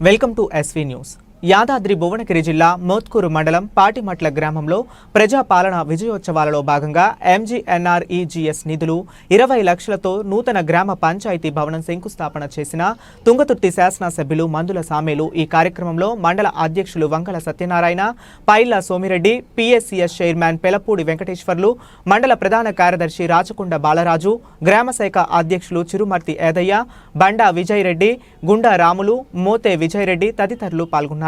Welcome to SV News. Yadadri Bhuvanagiri జిల్లా మోత్కూరు మండలం పాటిమట్ల గ్రామంలో ప్రజాపాలన విజయోత్సవాలలో భాగంగా ఎంజీఎన్ఆర్ఈజీఎస్ నిధులు ఇరవై లక్షలతో నూతన గ్రామ పంచాయతీ భవనం శంకుస్థాపన చేసిన తుంగతుర్తి శాసనసభ్యులు మందుల సామేలు ఈ కార్యక్రమంలో మండల అధ్యక్షులు వంకల సత్యనారాయణ పైల్ల సోమిరెడ్డి పిఎస్సిఎస్ చైర్మన్ పెలపూడి వెంకటేశ్వర్లు మండల ప్రధాన కార్యదర్శి రాచకొండ బాలరాజు గ్రామశాఖ అధ్యక్షులు చిరుమర్తి ఏదయ్య బండా విజయరెడ్డి గుండా రాములు మోతే విజయరెడ్డి తదితరులు పాల్గొన్నారు.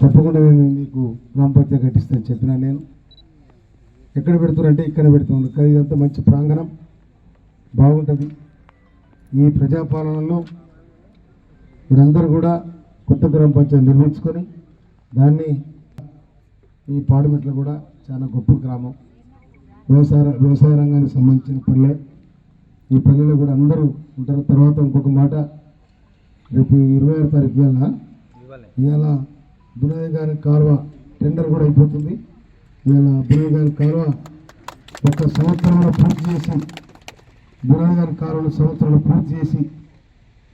తప్పకుండా మీకు గ్రామ పంచాయతీ కట్టిస్తాను చెప్పినా నేను. ఎక్కడ పెడుతున్నారంటే ఇక్కడ పెడుతున్నాను కానీ ఇదంతా మంచి ప్రాంగణం. బాగుంటుంది. ఈ ప్రజాపాలనలో మీరందరూ కూడా కొత్త గ్రామ పంచాయతీ నిర్మించుకొని దాన్ని ఈ పాడుమెట్లు కూడా చాలా గొప్ప గ్రామం. వ్యవసాయ వ్యవసాయ రంగానికి సంబంధించిన పల్లె. ఈ పల్లెలో కూడా అందరూ ఉంటారు. తర్వాత ఇంకొక మాట. రేపు ఇరవై ఆరు తారీఖు ఇవాళ ఇవాళ గారి కాలువ టెండర్ కూడా అయిపోతుంది. ఇవాళ బునాది గారి కాలువ ఒక సంవత్సరంలో పూర్తి చేసి బునాది గారి కాలువను సంవత్సరంలో పూర్తి చేసి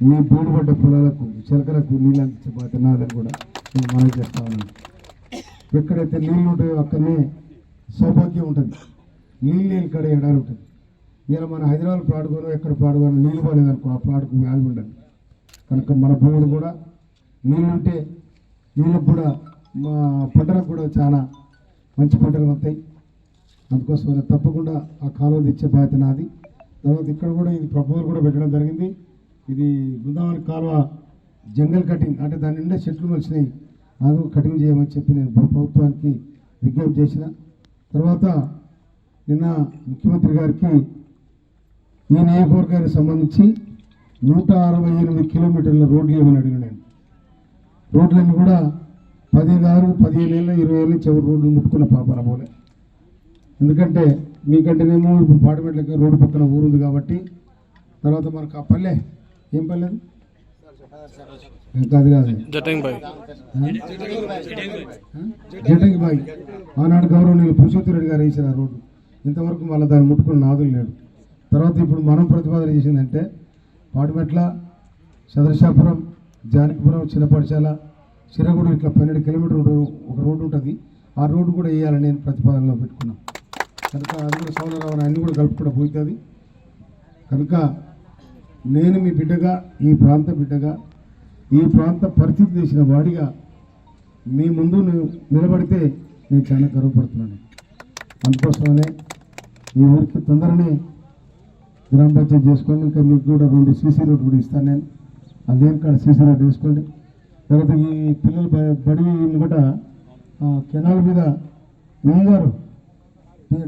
మీ బీడుబడ్డ పొలాలకు చిలకలకు నీళ్ళు అందించే బాధ్యత నాదని కూడా నేను మనవి చేస్తా ఉన్నాను. ఎక్కడైతే నీళ్ళు ఉంటాయో అక్కడనే సౌభాగ్యం ఉంటుంది. నీళ్ళు లేని కాడ ఎడారి ఉంటుంది. ఇలా మన హైదరాబాద్ పాడుకోను ఎక్కడ పాడుకోను నీళ్ళు పోలేదనుకో ఆ పాడుకు వాల్యూ ఉండదు. కనుక మన భూములు కూడా నీళ్ళుంటే నీళ్ళకు కూడా మా పంటలకు కూడా చాలా మంచి పంటలు వస్తాయి. అందుకోసం తప్పకుండా ఆ కాలువ తెచ్చే బాధ్యత నాది. తర్వాత ఇక్కడ కూడా ఇది ప్రపోజల్ కూడా పెట్టడం జరిగింది. ఇది బృందావన కాలువ జంగల్ కటింగ్ అంటే దాని నిండా చెట్లు మలిచినాయి. అది కటింగ్ చేయమని చెప్పి నేను ప్రభుత్వానికి విజ్ఞప్తి చేసిన. తర్వాత నిన్న ముఖ్యమంత్రి గారికి ఈ నియోజకవర్గానికి సంబంధించి నూట అరవై ఎనిమిది కిలోమీటర్ల రోడ్లు ఏమని అడిగిన రోడ్లన్నీ కూడా పదిహేను ఆరు పదిహేను ఏళ్ళు ఇరవై ఏళ్ళ చివరి రోడ్లు ముట్టుకున్న పాపన పోలే ఎందుకంటే మీకంటేనేమో ఇప్పుడు పాటమెట్లకి రోడ్డు పక్కన ఊరుంది కాబట్టి తర్వాత మనకు ఆ పల్లె ఏం పల్లె అది? కాదు జటింగ్ బాయ్ ఆనాడు గౌరవనీయులు పురుషోత్తమ రెడ్డి గారు వేసిన రోడ్డు. ఇంతవరకు మళ్ళీ దాన్ని ముట్టుకుని నాదులు లేడు. తర్వాత ఇప్పుడు మనం ప్రతిపాదన చేసిందంటే పాటిమెట్ల చంద్రశాపురం జానకిపురం చిన్నపాఠశాల చిరగుడు ఇట్లా పన్నెండు కిలోమీటర్లు ఒక రోడ్డు ఉంటుంది. ఆ రోడ్డు కూడా వేయాలని నేను ప్రతిపాదనలో పెట్టుకున్నాను కనుక అది కూడా సౌలరావు అన్ని కూడా కలుపుకుండా పోతుంది కనుక నేను మీ బిడ్డగా ఈ ప్రాంత బిడ్డగా ఈ ప్రాంత పరిస్థితి చేసిన వాడిగా మీ ముందు నిలబడితే నేను చాలా గర్వపడుతున్నాను. అందుకోసమనే ఈ ఊరికి తొందరనే గ్రామ పంచాయతీ చేసుకొని ఇంకా మీకు కూడా రెండు సీసీ రోడ్ కూడా ఇస్తాను నేను. అదేం కాడ సీసీ వేసుకోండి. తర్వాత ఈ పిల్లలు బడి ముంగట ఆ, కెనాల్ మీద నీ గారు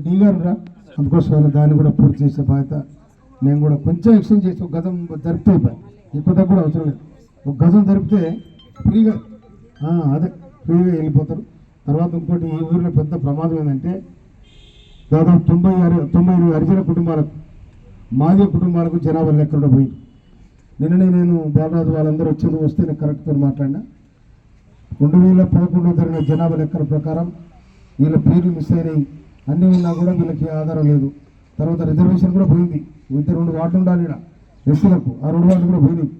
డి గారు రా. అందుకోసం దాన్ని కూడా పూర్తి చేసే బాధ్యత నేను కూడా కొంచెం ఎక్స్చేంజ్ చేసి ఒక గజం జరిపితే అయిపోయి. ఎక్కువ కూడా అవసరం లేదు. ఒక గజం జరిపితే ఫ్రీగా అదే ఫ్రీగా వెళ్ళిపోతారు. తర్వాత ఇంకోటి ఈ ఊరిలో పెద్ద ప్రమాదం ఏంటంటే దాదాపు తొంభై ఆరు తొంభై ఎనిమిది హరిజన కుటుంబాలకు మాదిగ కుటుంబాలకు జనాభా లెక్కలో పోయి నిన్ననే నేను బాలరాజు వాళ్ళందరూ వచ్చి వస్తే నేను కరెక్ట్తో మాట్లాడినా. రెండు వేల పదకొండులో జరిగిన జనాభా లెక్కల ప్రకారం వీళ్ళ పేర్లు మిస్ అయినాయి. అన్నీ ఉన్నా కూడా వీళ్ళకి ఆధారం లేదు. తర్వాత రిజర్వేషన్ కూడా పోయింది. ఇద్దరు రెండు వార్డు ఉండాలి ఈడ. ఎస్సీలకు ఆ రెండు వార్డు కూడా పోయినాయి.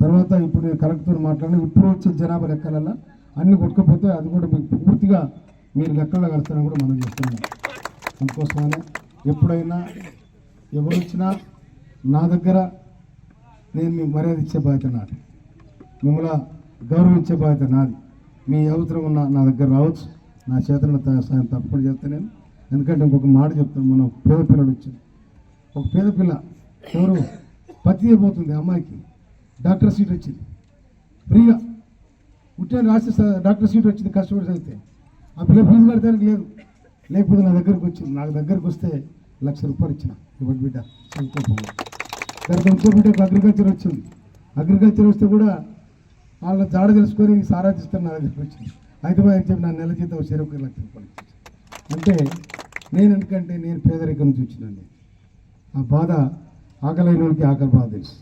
తర్వాత ఇప్పుడు నేను కరెక్ట్తో మాట్లాడిన. ఇప్పుడు వచ్చే జనాభా లెక్కలల్లో అన్ని కొట్టుకపోతే అది కూడా మీకు పూర్తిగా మీరు లెక్కల్లో కలుస్తారని కూడా మనం చేస్తున్నాం అందుకోసమనే ఎప్పుడైనా ఎవరు వచ్చినా నా దగ్గర నేను మీకు మర్యాద ఇచ్చే బాధ్యత నాది. మిమ్మల్ని గౌరవించే బాధ్యత నాది. మీ అవసరం ఉన్న నా దగ్గర రావచ్చు. నా చేతన సాయం తప్పకుండా చెప్తా నేను. ఎందుకంటే ఇంకొక మాట చెప్తాను. మనం పేద పిల్లలు వచ్చింది ఒక పేద పిల్ల ఎవరు? పత్తి అయిపోతుంది అమ్మాయికి. డాక్టర్ సీట్ వచ్చింది. ఫ్రీగా పుట్టిన రాసి డాక్టర్ సీట్ వచ్చింది కష్టపడి చదివితే. ఆ పిల్ల ఫీజు కడతానికి లేదు. లేకపోతే నా దగ్గరకు వచ్చింది. నాకు దగ్గరకు వస్తే లక్ష రూపాయలు ఇచ్చిన. ఇవ్వండి బిడ్డ. చదువుకోకపోతే తర్వాత ఇంకో అగ్రికల్చర్ వచ్చింది. అగ్రికల్చర్ వస్తే కూడా వాళ్ళ జాడ తెలుసుకొని సారా తీస్తారు నా దగ్గరికి వచ్చింది. అయితే అని చెప్పి నా నెల జీతం చెరుకు లక్ష రూపాయలు అంటే నేను ఎందుకంటే నేను పేదరికం నుంచి వచ్చినండి ఆ బాధ ఆకలైనోడికి ఆకలి బాధ తెలుసు.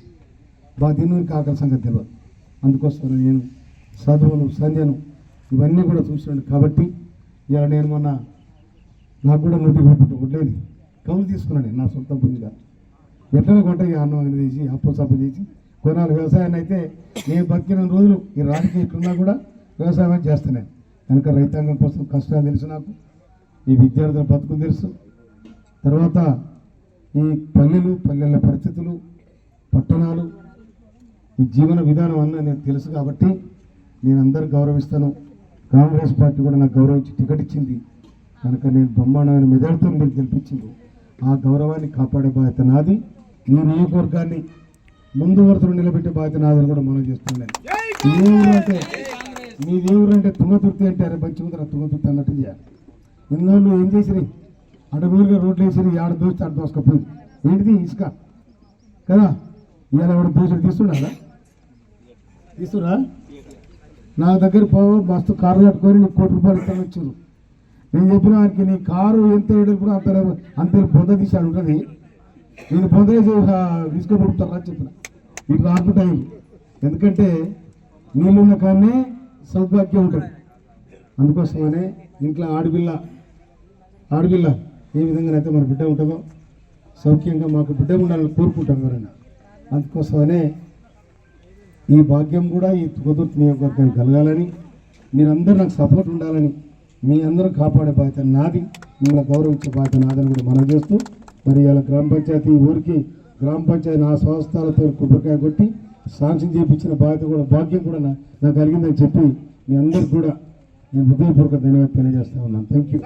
బాధ తిన్నోడికి ఆకలి సంగతి తెలియదు. అందుకోసం నేను చదువును సంధ్యను ఇవన్నీ కూడా చూసినాను. కాబట్టి ఇలా నేను మొన్న నాకు కూడా నోటి పెట్టు కౌలు తీసుకున్నాను నా సొంత బుద్ధిగా ఎట్లా కొంట ఈ అన్నం అనేది చేసి అప్పు సప్పు చేసి కొన్నాళ్ళు వ్యవసాయాన్ని అయితే నేను బతికిన రోజులు ఈ రాజకీయ ఇట్లున్నా కూడా వ్యవసాయం చేస్తున్నాను కనుక రైతాంగం కోసం కష్టాలు తెలుసు నాకు. ఈ విద్యార్థుల బతుకు తెలుసు. తర్వాత ఈ పల్లెలు పల్లెల పరిస్థితులు పట్టణాలు ఈ జీవన విధానం అన్న నేను తెలుసు కాబట్టి నేను అందరు గౌరవిస్తాను. కాంగ్రెస్ పార్టీ కూడా నాకు గౌరవించి టికెట్ ఇచ్చింది. కనుక నేను బ్రహ్మాండమైన మెదడుతో మీరు గెలిపించింది. ఆ గౌరవాన్ని కాపాడే బాధ్యత నాది. ఈ నియోజకవర్గాన్ని ముందు వరుసలో నిలబెట్టే బాధ్యత నాదని కూడా మనం చేస్తున్నాను మీ ఊరు అంటే మీ ఏ ఊరు అంటే తుంగతుర్తి అంటే అరే మంచి ఉందిరా తుంగతుర్తి అన్నట్టు చేయాలి. ఎన్నోళ్ళు ఏం చేసిరి? అడవిగా రోడ్లు వేసిరి ఆడ దోస్తే ఆడ దోసుకపోయింది ఏంటిది ఇసుక? కదా? ఇవాళ ఎవడ దోసుడు తీస్తున్నాడా తీసుకురా? నా దగ్గర పోవు మస్తు కారు కట్టుకొని నీకు కోటి రూపాయలు ఇస్తాను వచ్చారు. నేను చెప్పిన వారికి నీ కారు ఎంత ఏడుపుడు అంత అంత బొంద తీసి ఉంటుంది నేను బొంద వేసి తీసుకుపడుతారా చెప్పిన. ఇట్లా టైం. ఎందుకంటే నీళ్ళున్న కానీ సౌభాగ్యం ఉంటుంది. అందుకోసమనే ఇంట్లో ఆడపిల్ల ఆడపిల్ల ఏ విధంగానైతే మన బిడ్డ ఉంటుందో సౌఖ్యంగా మాకు బిడ్డ ఉండాలని కోరుకుంటాం ఎవరైనా. అందుకోసమనే ఈ భాగ్యం కూడా ఈ కుదుర్తి నియోజకవర్గానికి కలగాలని మీరందరూ నాకు సపోర్ట్ ఉండాలని మీ అందరూ కాపాడే బాధ్యత నాది. మిమ్మల్ని గౌరవించే బాధ్యత నాదని కూడా మనం చేస్తూ మరి ఇలా గ్రామ పంచాయతీ ఊరికి గ్రామ పంచాయతీ నా సంస్థలతో కొబ్బరికాయ కొట్టి సాంక్షన్ చేయించిన బాధ్యత కూడా భాగ్యం కూడా నాకు కలిగిందని చెప్పి మీ అందరికి కూడా నేను హృదయపూర్వక ధన్యవాదాలు తెలియజేస్తా ఉన్నాను. Thank you